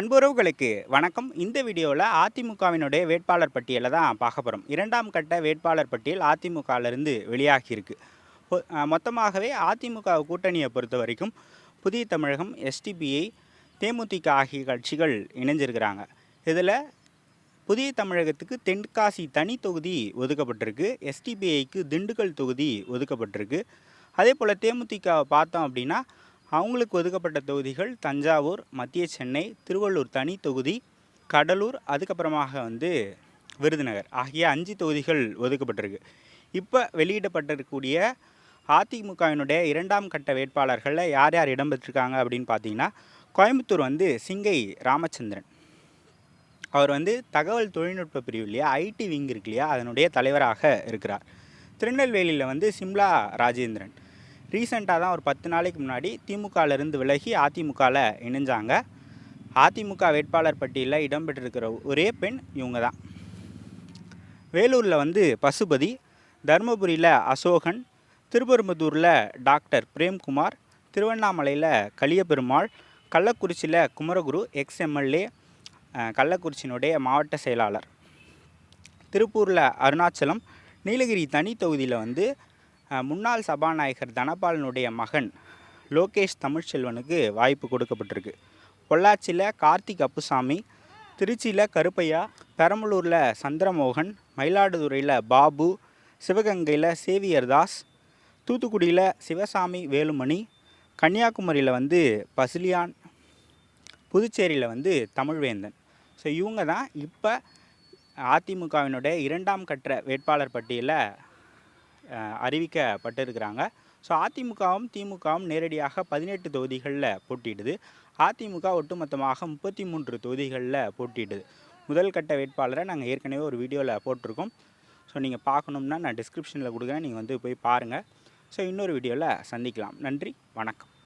அன்புறவுகளுக்கு வணக்கம். இந்த வீடியோவில் அதிமுகவினுடைய வேட்பாளர் பட்டியலை தான் பார்க்க போகிறோம் இரண்டாம் கட்ட வேட்பாளர் பட்டியல் அதிமுகவிலிருந்து வெளியாகியிருக்கு. மொத்தமாகவே அதிமுக கூட்டணியை பொறுத்த வரைக்கும் புதிய தமிழகம் எஸ்டிபிஐ தேமுதிக ஆகிய கட்சிகள் இணைஞ்சிருக்கிறாங்க. இதில் புதிய தமிழகத்துக்கு தென்காசி தனி தொகுதி ஒதுக்கப்பட்டிருக்கு. எஸ்டிபிஐக்கு திண்டுக்கல் தொகுதி ஒதுக்கப்பட்டிருக்கு. அதே போல் தேமுதிக பார்த்தோம் அப்படின்னா அவங்களுக்கு ஒதுக்கப்பட்ட தொகுதிகள் தஞ்சாவூர் மத்திய சென்னை திருவள்ளூர் தனி தொகுதி கடலூர் அதுக்கப்புறமாக வந்து விருதுநகர். ஆகிய அஞ்சு தொகுதிகள் ஒதுக்கப்பட்டிருக்கு. இப்போ வெளியிடப்பட்டிருக்கக்கூடிய அதிமுகவினுடைய இரண்டாம் கட்ட வேட்பாளர்களில் யார் யார் இடம்பெற்றிருக்காங்க அப்படின்னு பார்த்தீங்கன்னா கோயம்புத்தூர் வந்து சிங்கை ராமச்சந்திரன். அவர் வந்து தகவல் தொழில்நுட்ப பிரிவு இல்லையா ஐடி விங் இருக்கு இல்லையா அதனுடைய தலைவராக இருக்கிறார். திருநெல்வேலியில் வந்து சிம்லா ராஜேந்திரன். ரீசெண்டாக தான் ஒரு பத்து நாளைக்கு முன்னாடி திமுகவிலிருந்து விலகி அதிமுகவில் இணைஞ்சாங்க. அதிமுக வேட்பாளர் பட்டியலில் இடம்பெற்றிருக்கிற ஒரே பெண் இவங்க தான் வேலூரில் வந்து பசுபதி தருமபுரியில் அசோகன் திருப்பெரும்புதூரில் டாக்டர் பிரேம்குமார் திருவண்ணாமலையில் கலியபெருமாள் கள்ளக்குறிச்சியில் குமரகுரு எக்ஸ் எம்எல்ஏ கள்ளக்குறிச்சியினுடைய மாவட்ட செயலாளர். திருப்பூரில் அருணாச்சலம் நீலகிரி தனி தொகுதியில் வந்து முன்னாள் சபாநாயகர் தனபாலனுடைய மகன் லோகேஷ் தமிழ்ச்செல்வனுக்கு வாய்ப்பு கொடுக்கப்பட்டிருக்கு. பொள்ளாச்சியில் கார்த்திக் அப்புசாமி திருச்சியில் கருப்பையா பெரம்பலூரில் சந்திரமோகன் மயிலாடுதுறையில் பாபு சிவகங்கையில் சேவியர் தாஸ் தூத்துக்குடியில் சிவசாமி வேலுமணி கன்னியாகுமரியில் வந்து பசிலியான் புதுச்சேரியில் வந்து தமிழ்வேந்தன். ஸோ இவங்க தான் இப்போ அதிமுகவினுடைய இரண்டாம் கட்ட வேட்பாளர் பட்டியலில் அறிவிக்கப்பட்டிருக்கிறாங்க. ஸோ அதிமுகவும் திமுகவும் நேரடியாக பதினெட்டு தொகுதிகளில் போட்டியிடுது. அதிமுக ஒட்டுமொத்தமாக முப்பத்தி மூன்று தொகுதிகளில் போட்டியிடுது. முதல் கட்ட வேட்பாளரை நாங்கள் ஏற்கனவே ஒரு வீடியோவில் போட்டிருக்கோம். ஸோ நீங்கள் பார்க்கணும்னா நான் டிஸ்கிரிப்ஷனில் கொடுக்குறேன். நீங்கள் வந்து போய் பாருங்கள் ஸோ இன்னொரு வீடியோவில் சந்திக்கலாம். நன்றி. வணக்கம்.